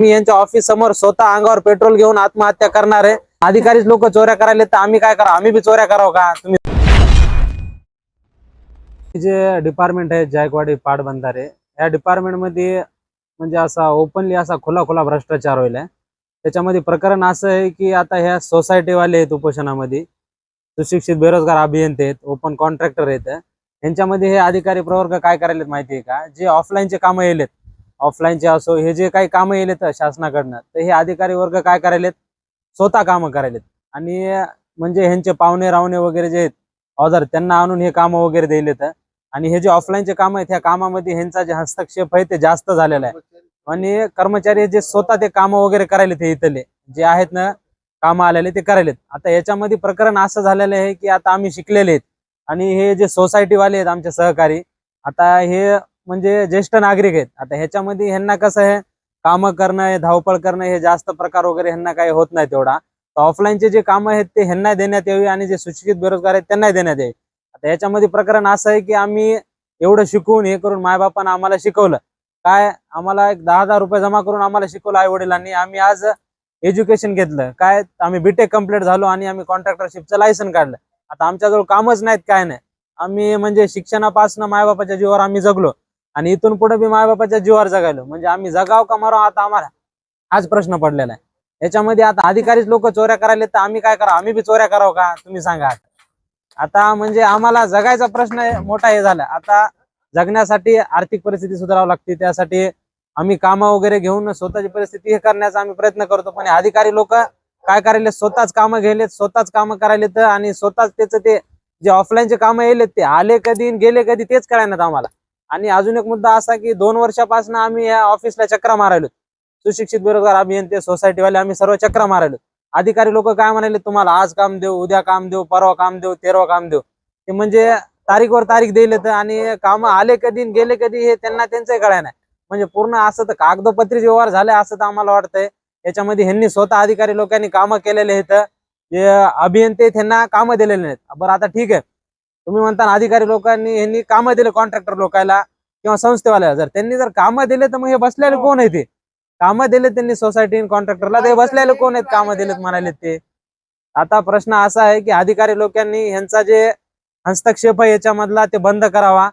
मी यांच्या ऑफिस समोर स्वतः अंगावर पेट्रोल घेऊन आत्महत्या करणार आहे. अधिकारीच लोक चोऱ्या करायला तर आम्ही काय करा आम्ही बी चोऱ्या करावं का? तुम्ही जे डिपार्टमेंट आहे जायकवाडी पाटबंधारे या डिपार्टमेंटमध्ये म्हणजे असा ओपनली असा खुला खुला भ्रष्टाचार होईल त्याच्यामध्ये प्रकरण असं आहे की आता ह्या सोसायटीवाले आहेत उपोषणामध्ये. सुशिक्षित बेरोजगार अभियंते आहेत ओपन कॉन्ट्रॅक्टर आहेत. यांच्यामध्ये हे अधिकारी प्रवर्ग काय करायलेत माहिती आहे का? जे ऑफलाईनचे कामं येलेत ऑफलाईनचे असो हे जे काही कामं येलेत शासनाकडनं तर हे अधिकारी वर्ग काय करायलेत? स्वतः कामं करायलेत. आणि म्हणजे ह्यांचे पाहुणे रावणे वगैरे जे आहेत ऑदर त्यांना आणून हे कामं वगैरे दिलेत आणि हे जे ऑफलाईनचे काम आहेत ह्या कामामध्ये ह्यांचा जे हस्तक्षेप आहे ते जास्त झालेला आहे. आणि कर्मचारी जे स्वतः ते कामं वगैरे करायले ते इथले जे आहेत ना कामं आलेले ते करायलेत. आता याच्यामध्ये प्रकरण असं झालेलं आहे की आता आम्ही शिकलेले आहेत. आणि हे जे सोसायटीवाले आहेत आमचे सहकारी आता हे म्हणजे ज्येष्ठ नागरिक आहेत. आता ह्याच्यामध्ये ह्यांना कसं आहे कामं करणं हे धावपळ करणं हे जास्त प्रकार वगैरे ह्यांना काही होत नाही तेवढा. तर ऑफलाईनचे जे कामं आहेत ते ह्यांना देण्यात यावी आणि जे सुशिक्षित बेरोजगार आहेत त्यांना देण्यात यावी. आता याच्यामध्ये प्रकरण असं आहे की आम्ही एवढं शिकवून हे करून मायबापानं आम्हाला शिकवलं. काय? आम्हाला एक दहा हजार रुपये जमा करून आम्हाला शिकवलं आई वडिलांनी आम्ही आज एज्युकेशन घेतलं. काय? आम्ही बीटेक कंप्लीट झालो आणि आम्ही कॉन्ट्रॅक्टरशिपचं लायसन काढलं. आता आमच्याजवळ कामच नाहीत काय नाही. आम्ही म्हणजे शिक्षणापासून मायबापाच्या जीवावर आम्ही जगलो. आणि इथून पुढे बी मायबापाच्या जीवावर जगायलो. म्हणजे आम्ही जगाव का मराव आता आम्हाला? हाच प्रश्न पडलेला आहे. याच्यामध्ये आता अधिकारीच लोक चोऱ्या करायला तर आम्ही काय करावं? आम्ही बी चोऱ्या करावं का? तुम्ही सांगा आता. म्हणजे आम्हाला जगायचा प्रश्न मोठा हे झाला. आता जगण्यासाठी आर्थिक परिस्थिती सुधारावी लागते. त्यासाठी आम्ही कामं वगैरे घेऊन स्वतःची परिस्थिती हे करण्याचा आम्ही प्रयत्न करतो. पण अधिकारी लोक काय करायले स्वतःच कामं घ्यायलेत स्वतःच कामं करायलेत आणि स्वतःच त्याचं ते जे ऑफलाईनचे कामं येलेत ते आले कधी गेले कधी तेच कळायनात आम्हाला. आणि अजून एक मुद्दा असा की दोन वर्षापासून आम्ही या ऑफिसला चक्रा मारायलो. सुशिक्षित बेरोजगार अभियंते सोसायटीवाले आम्ही सर्व चक्रा मारायलो. अधिकारी लोक काय म्हणाले तुम्हाला आज काम देऊ उद्या काम देऊ परवा काम देऊ तेरवा काम देऊ. ते म्हणजे तारीखवर तारीख दिले तर आणि काम आले कधी गेले कधी हे त्यांना त्यांचं कळाय नाही. म्हणजे पूर्ण असं तर कागदोपत्री व्यवहार झाले असं तर आम्हाला वाटतंय. याच्यामध्ये ह्यांनी स्वतः अधिकारी लोकांनी कामं केलेले आहेत. अभियंते त्यांना कामं दिलेले नाहीत. बरं आता ठीक आहे. तुम्ही म्हणता अधिकारी लोकांनी ह्यांनी कामं दिले कॉन्ट्रॅक्टर लोकांना किंवा संस्थेवाल्याला. जर त्यांनी जर कामं दिले तर मग हे बसलेले कोण आहे ते? कामं दिले त्यांनी सोसायटी कॉन्ट्रॅक्टरला ते बसलेले कोण आहेत कामं दिलेत म्हणाले ते? आता प्रश्न असा आहे की अधिकारी लोकांनी ह्यांचा जे हस्तक्षेप आहे याच्यामधला ते बंद करावा.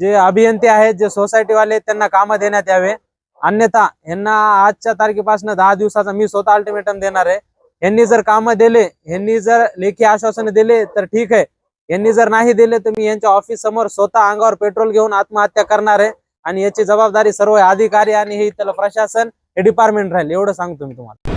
जे अभियंते आहेत जे सोसायटीवाले त्यांना कामं देण्यात यावे. अन्यथा यांना आजच्या तारखेपासून दहा दिवसाचा मी स्वतः अल्टिमेटम देणार आहे. यांनी जर कामं दिले यांनी जर लेखी आश्वासन दिले तर ठीक आहे. यांनी जर नाही दिले तर मी यांच्या ऑफिस समोर स्वतः अंगावर पेट्रोल घेऊन आत्महत्या करणार आहे. आणि याची जबाबदारी सर्व अधिकारी आणि हे इथलं प्रशासन हे डिपार्टमेंट राहील. एवढं सांगतो मी तुम्हाला.